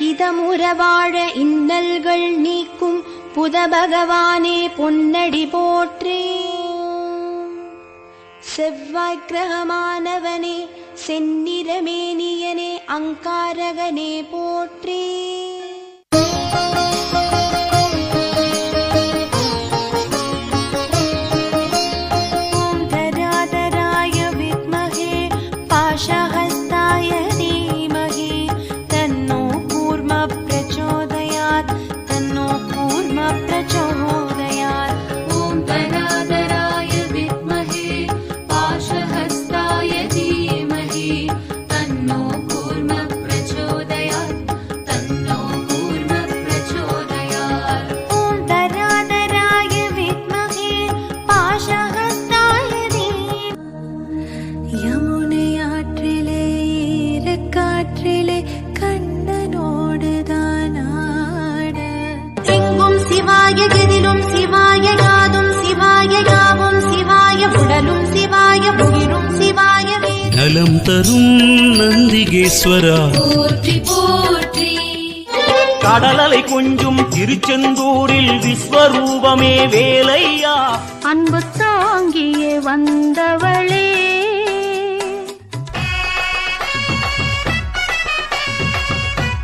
இதமுற வாழ இன்னல்கள் நீக்கும் புத பகவானே பொன்னடி போற்றே. செவ்வாய் கிரகமானவனே செந்நிறமேனியனே அங்காரகனே போற்றே. எதிலும் சிவாய யாதும் சிவாய யாவும் சிவாய உடலும் சிவாய உயிரும் சிவாய நலம் தரும் நந்திகேஸ்வரா போற்றி போற்றி கடலலை கொஞ்சும் திருச்செந்தூரில் விஸ்வரூபமே வேலையா அன்பு தாங்கியே வந்தவளே